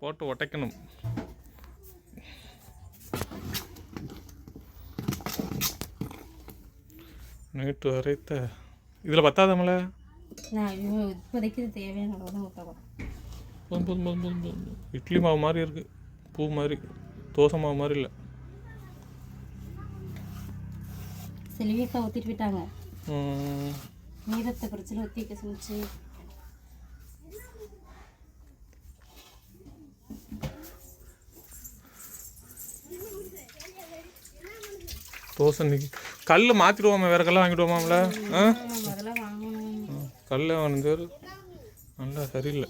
போட்டு உடைக்கணும் நேற்று வரைத்த இதில் பத்தாதமல இப்போதைக்கு தேவையான போதும் போதும் போதும் போதும் போதும் இட்லி மாவு மாதிரி இருக்குது பூ மாதிரி. தோசை மாவு மாதிரி இல்லை. செல்வியக்கா ஊற்றிட்டு போயிட்டாங்க. மீதத்தை பிரச்சனை ஊற்றி வைக்க சொல்லிச்சு தோசை இன்னைக்கு. கல் மாற்றிடுவோமா வேறு கல்லை வாங்கிடுவோமாம்ல? ஆ? கல்லை வந்து நல்லா சரியில்லை.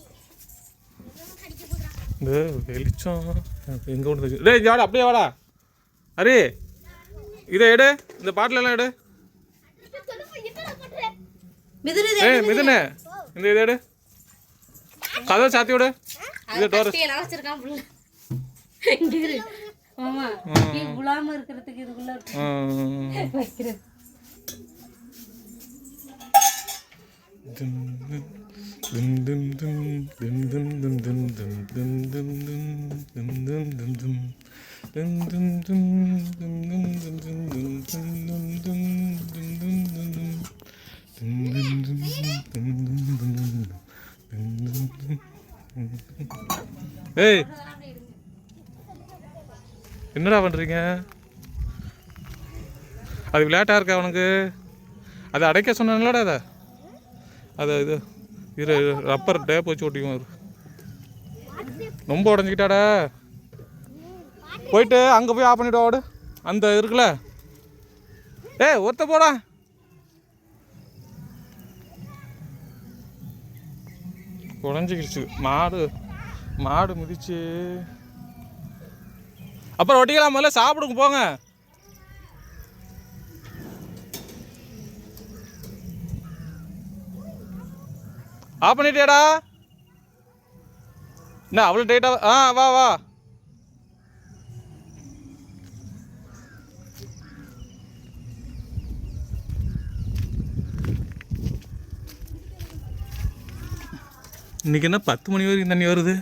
இந்த வெளிச்சம். எங்கே கொண்டு வந்து டேய் வாடா அப்படியே வாடா. அரே இதை எடு. இந்த பாட்டிலெல்லாம் எடு. ஏய் மிதுனே. இந்த இதை எடு. கதவை சாத்தி விடு. இது டோர் வச்சிருக்கான் இங்க ஆமா நீ புலாம இருக்கிறதுக்கு இதுக்குள்ள. வைக்கிறது ஏய் என்னடா பண்ணுறீங்க அது விளையாட்டாக இருக்கா உனக்கு? அதை அடைக்க சொன்னேன்லடா அதை அதை இது இரு ரப்பர் டேப் வச்சு ஒட்டிக்குவோம் ரொம்ப உடஞ்சிக்கிட்டாடா. போயிட்டு அங்கே போய் ஆஃப் பண்ணிவிடு ஓடு. அந்த இருக்குல்ல. ஏ ஒருத்த போடா. உடஞ்சிக்கிடுச்சு. மாடு மாடு மிதிச்சு. அப்புறம் ஒட்டிக்கலாம் முதல்ல சாப்பிடுங்க போங்க. ஆஃப் பண்ணிட்டியாடா? என்ன அவ்வளோ டைட்டாக ஆ வா வா. இன்னைக்கு என்ன பத்து மணி வரைக்கும் தண்ணி வருது?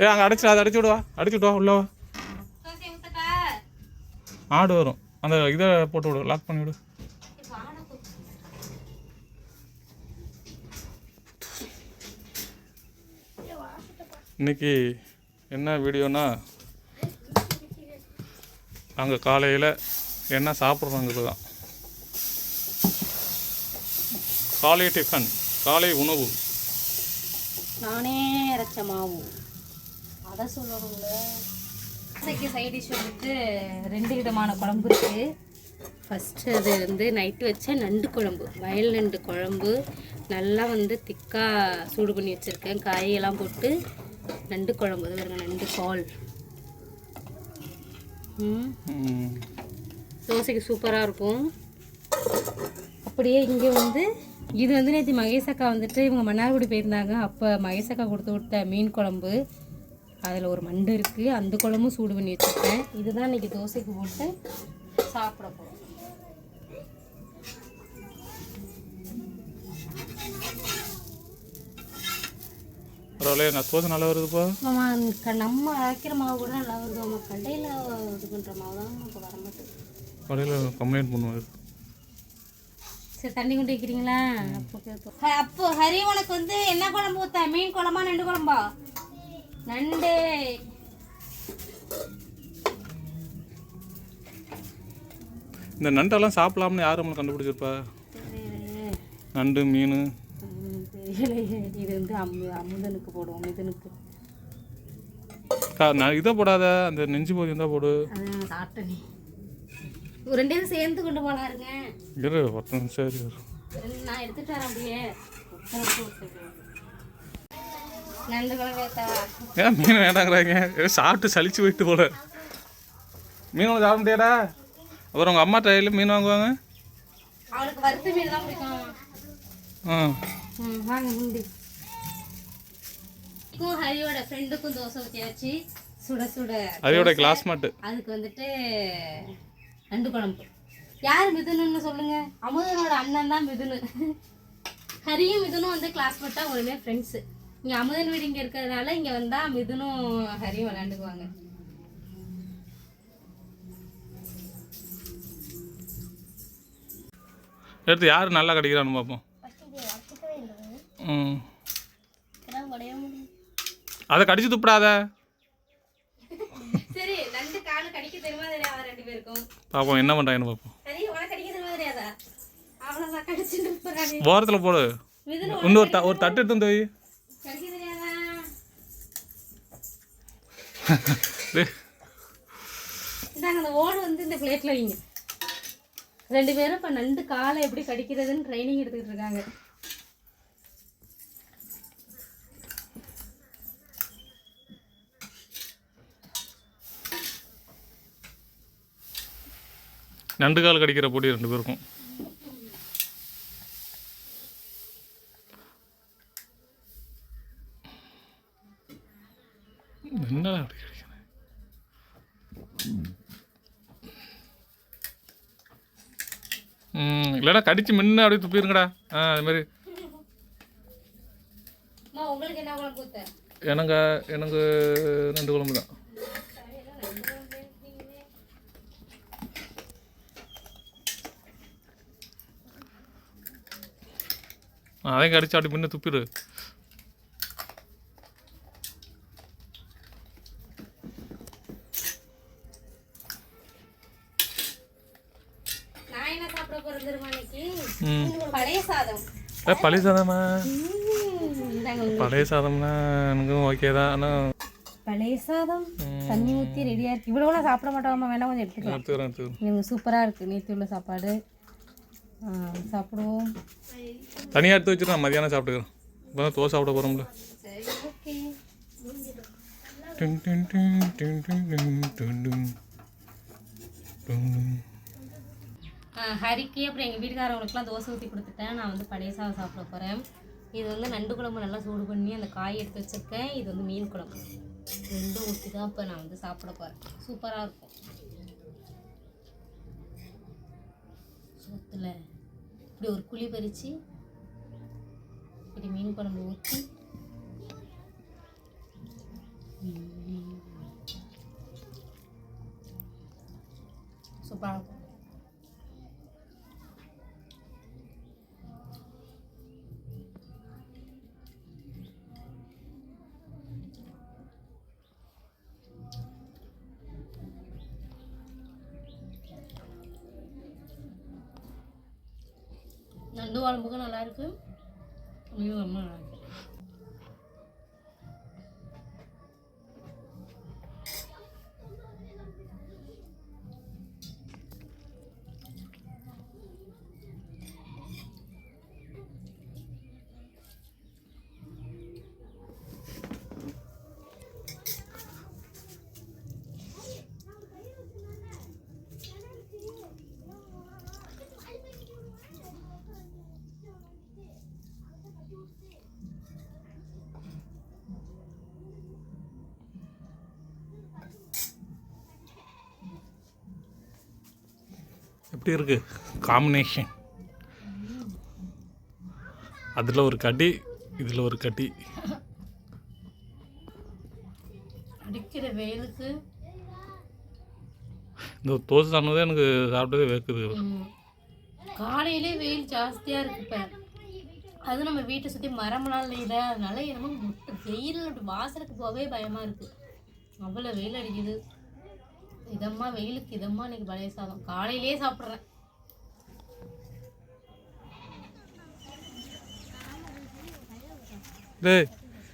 ஏ அங்கே அடைச்சிடா அதை அடைச்சி விடுவா. அடைச்சி விடுவா உள்ள வா. ஆடு வரும். அந்த இதை போட்டு விடு லாக் பண்ணி விடு. இன்றைக்கி இன்னைக்கு என்ன வீடியோனா நாங்கள் காலையில் என்ன சாப்பிட்றோங்கிறது தான் காலை டிஃபன் காலை உணவு. நானே அரைச்ச மாவு. அதை சொல்லணும்ல. தோசைக்கு சைட் டிஷ் வந்துட்டு ரெண்டு விதமான குழம்பு இருக்குது ஃபஸ்ட்டு அது வந்து நைட்டு வச்ச நண்டு குழம்பு வயல் நண்டு குழம்பு. நல்லா வந்து திக்காக சூடு பண்ணி வச்சுருக்கேன். காயெல்லாம் போட்டு நண்டு குழம்பு அது வருங்க நண்டு கால் தோசைக்கு சூப்பராக இருக்கும். அப்படியே இங்கே வந்து இது வந்து நேற்று மகேஷ் அக்கா வந்துட்டு இவங்க மன்னார்குடி போயிருந்தாங்க. அப்போ மகேஷ் அக்கா கொடுத்து விட்ட மீன் குழம்பு. அதில் ஒரு மண்டு இருக்குது அந்த குழம்பும் சூடு பண்ணி வச்சுருக்கேன். இதுதான் இன்னைக்கு தோசைக்கு போட்டு சாப்பிட போகிறோம் பரவாயில்லையே நான் தோசை நல்லா வருதுப்பா. ஆமா க- நம்ம அரைக்கிற மாவு கூட நல்லா வருது. நம்ம கடையில் இது பண்ணுற மாவு தான் இப்போ வர மாட்டேங்குது. கடையில் கம்ப்ளைண்ட் பண்ணுவார். சரி தண்ணி கொண்டு வைக்கிறீங்களா? அப்போ ஹரி உனக்கு வந்து என்ன குழம்பு ஊத்த? மீன் குழம்பா நண்டு குழம்பா? நண்டு. இந்த நண்டெல்லாம் சாப்பிடலாம்னு யார் நம்மளை கண்டுபிடிச்சிருப்பா? நண்டு மீன். இது வந்து அமுதனுக்கு போடுவோம் மிதனுக்கு. நான் இதை போடாத அந்த நெஞ்சு போதி இருந்தால் போடு. ரெண்டு பேரும் சேர்ந்து கொண்டு போனாருங்க இரு ஒருத்தன் சரி நான் எடுத்துட்டு வரேன் அப்படியே உட்கார்ந்து விட்டுட்டு. நண்டு குழம்பு ஏத்தவா ஏன் மீன் வேண்டாங்கிறாங்க? சாப்பிட்டு சலிச்சு போயிட்டு போல. மீன் ஒன்று சாப்பிட முடியாடா அப்புறம் உங்கள் அம்மா ட்ரையில் மீன் வாங்குவாங்க? அவனுக்கு வறுத்த மீன் தான் பிடிக்கும். ஆ. ஹரியோட ஃப்ரெண்டுக்கும் தோசை ஊற்றியாச்சு சுட சுட அதையோட கிளாஸ்மேட்டு அதுக்கு வந்துட்டு நண்டு குழம்பு யார் மிதுனுன்னு சொல்லுங்க? அமுதனோட அண்ணன் தான் மிதுனு. ஹரியும் மிதுனும் வந்து கிளாஸ்மேட்டா ஒருமே ஃப்ரெண்ட்ஸ் இங்கே அமுதன் வீடு இங்கே இருக்கிறதுனால இங்கே வந்தால் மிதுனும் ஹரியும் விளாண்டுக்குவாங்க எடுத்து யார் நல்லா கிடைக்கிறான்னு பார்ப்போம் அதை கடிச்சு துப்பிடாத. பாப்போம் என்ன பண்றாங்கன்னு பாப்போம். ஓரத்தில் போடு. இன்னொரு ஒரு தட்டு எடுத்து தோய் டேய், இந்தாங்க அந்த ஓடு வந்து இந்த பிளேட்ல வைங்க. ரெண்டு பேரும் இப்போ நண்டு காலை எப்படி கடிக்கிறதுன்னு ட்ரைனிங் எடுத்துக்கிட்டு இருக்காங்க. நண்டு கால் கடிக்கிற பொடி ரெண்டு பேருக்கும் என்னடா அப்படி கடிக்கிறேன் ம் இல்லைடா கடிச்சு முன்ன அப்படியே துப்பிடுங்கடா ஆ அது மாதிரி. எனக்கு எனக்கு ரெண்டு குழம்பு தான். அதையும் கடிச்சு அப்படி முன்ன துப்பிடு. பழைய சாதம். பழைய சாதமா? சாதம்னா எனக்கும் ஓகே தான். ஆனால் பழைய சாதம் தண்ணி ஊற்றி ரெடியாக இருக்கு. இவ்வளோ சாப்பிட மாட்டோம். வேணா கொஞ்சம் எடுத்துக்கலாம். இவங்க சூப்பராக இருக்குது நேற்று உள்ள சாப்பாடு. சாப்பிடுவோம். தனியாக எடுத்து வச்சுட்டு நான் மதியானம் சாப்பிட்டுக்கிறேன். இப்போ தான் தோசை சாப்பிட போகிறோம்ல ஓகே. டின் டின் டின் டின் டின் டின் டின் டின். ஹரிக்கு அப்புறம் எங்கள் வீட்டுக்காரவங்களுக்குலாம் தோசை ஊற்றி கொடுத்துட்டேன். நான் வந்து பழைய சாதம் சாப்பிட போகிறேன் இது வந்து நண்டு குழம்பு நல்லா சூடு பண்ணி அந்த காய் எடுத்து வச்சுருக்கேன். இது வந்து மீன் குழம்பு. ரெண்டும் ஊற்றி தான் இப்போ நான் வந்து சாப்பிட போகிறேன் சூப்பராக இருக்கும். சோத்தில் இப்படி ஒரு குழி பறித்து இப்படி மீன் குழம்பு ஊற்றி சூப்பராக இருக்கும். இந்த வாழம்புக்கும் நல்லாயிருக்கு ஐயோ ரொம்ப நல்லாயிருக்கு எப்படி இருக்கு. காம்பினேஷன் அதில் ஒரு கடி இதில் ஒரு கடி அடிக்கிற வெயிலுக்கு. இந்த தோசை சாப்பிட்டதே எனக்கு சாப்பிட்டதே வேக்குது ம், காலையிலே வெயில் ஜாஸ்தியாக இருக்கு இப்போ. அது நம்ம வீட்டை சுற்றி மரம்லாம் இல்லை அதனால என்னமோ முட்டை வெயில் வாசலுக்கு போகவே பயமாக இருக்குது அவ்வளோ வெயில் அடிக்குது. இதம்மா வெயிலுக்கு இதம்மா இன்னைக்கு பழைய சாதம். காலையிலே சாப்பிட்றேன். டேய்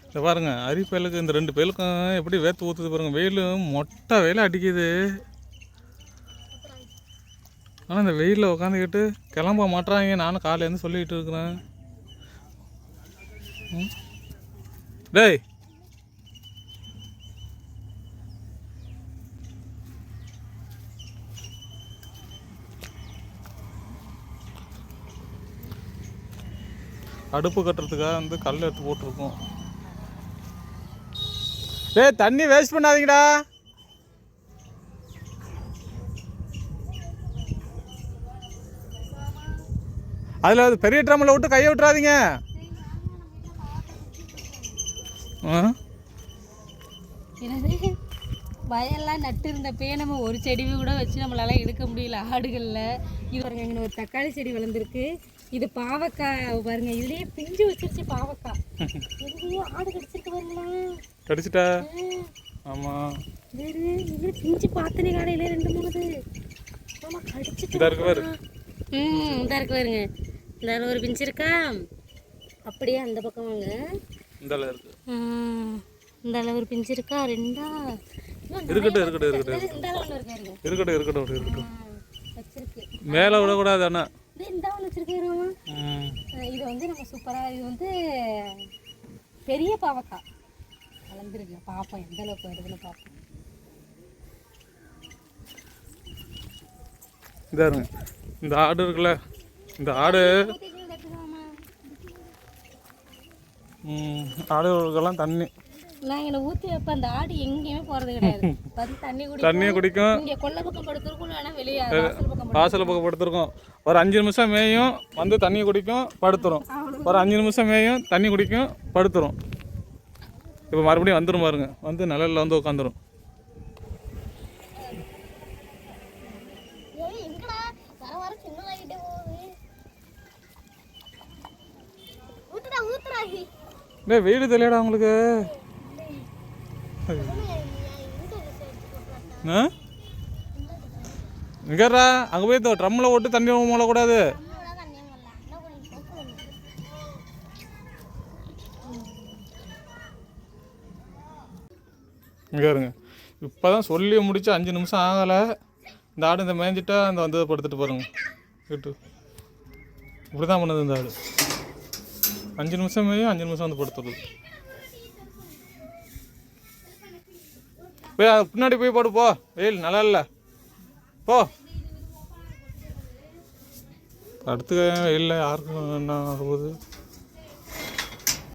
இதை பாருங்க. அரி பயலுக்கு இந்த ரெண்டு பயலுக்கும் எப்படி வேர்த்து ஊற்றுது பாருங்க. வெயிலும் மொட்டை வெயில் அடிக்குது. ஆனால் இந்த வெயிலில் உட்காந்துக்கிட்டு கிளம்ப மாட்டுறாங்க நானும் காலையிலேருந்து சொல்லிக்கிட்டு இருக்கிறேன். ம்? டேய் அடுப்பு கட்டுறதுக்காக வந்து கல் எடுத்து போட்டிருக்கோம். டேய் தண்ணி வேஸ்ட் பண்ணாதீங்கடா. அதில் பெரிய ட்ரம்மில் விட்டு கையை விட்டுறாதீங்க. வயல்லாம் நட்டு இருந்தப்பயே நம்ம ஒரு செடி கூட வச்சு நம்மளால எடுக்க முடியல ஆடுகளில். இங்கே ஒரு தக்காளி செடி வளர்ந்துருக்கு. இது பாவக்காய் பாருங்க. இதுலயே பிஞ்சு வச்சிருச்சு பாவக்காய். ஆடு கடிச்சிருக்கு பாருங்களேன் கடிச்சிட்டா? வேறு இது பிஞ்சு பார்த்தனே காலையில ரெண்டு மூணுது ஆமா கடிச்சிட்டு இந்த இருக்கு பாரு. ம் இந்த இருக்கு பாருங்க. இந்த ஒரு பிஞ்சு இருக்கா? அப்படியே அந்த பக்கம் வாங்க. இந்த இருக்கு. இந்த அளவு ஒரு பிஞ்சு இருக்கா? ரெண்டா? இருக்கட்டும் இருக்கட்டும் இருக்கட்டும் இருக்கட்டும். இருக்கட்டும் இருக்கட்டும் மேலே விடக்கூடாது அண்ணா ம். இது வந்து நம்ம சூப்பராக இது வந்து பெரிய பாவக்காய் வளர்ந்துருக்கு. பார்ப்போம் எந்த அளவுக்கு வருதுன்னு பார்ப்போம் இதா இருங்க இந்த ஆடு இருக்குல்ல இந்த ஆடு. ஆடுகளுக்கெல்லாம் தண்ணி. நான் இங்கே ஊற்றி வைப்ப அந்த ஆடு எங்கேயுமே போகிறது கிடையாது. வந்து தண்ணி குடி தண்ணியை குடிக்கும். இங்கே கொல்லை பக்கம் படுத்துருக்கும் இல்லைன்னா வெளியே வாசல் பக்கம் படுத்துருக்கோம். ஒரு அஞ்சு நிமிஷம் மேயும் வந்து தண்ணி குடிக்கும் படுத்துரும். ஒரு அஞ்சு நிமிஷம் மேயும் தண்ணி குடிக்கும் படுத்துரும். இப்போ மறுபடியும் வந்துடும் பாருங்க. வந்து நிழல்ல வந்து உட்காந்துரும் எங்கடா? வர வர ஆ? இங்கடா அங்கே போய் ட்ரம்மில் ஓட்டு தண்ணி மூலக்கூடாது இங்கே இருங்க. இப்போ தான் சொல்லி முடிச்சு அஞ்சு நிமிஷம் ஆகலை. இந்த ஆடு இந்த மேய்ஞ்சிட்டா அந்த வந்ததை படுத்துட்டு பாருங்க. கேட்டு இப்படி தான் பண்ணுது இந்த ஆடு. அஞ்சு நிமிஷம் மேயும் அஞ்சு நிமிஷம் வந்து படுத்துறது போய் அது பின்னாடி போய் போடு போ. வெயில் நல்லா இல்லை. போ. அடுத்து வெயிலில் யாருக்கும் என்ன ஆகுது?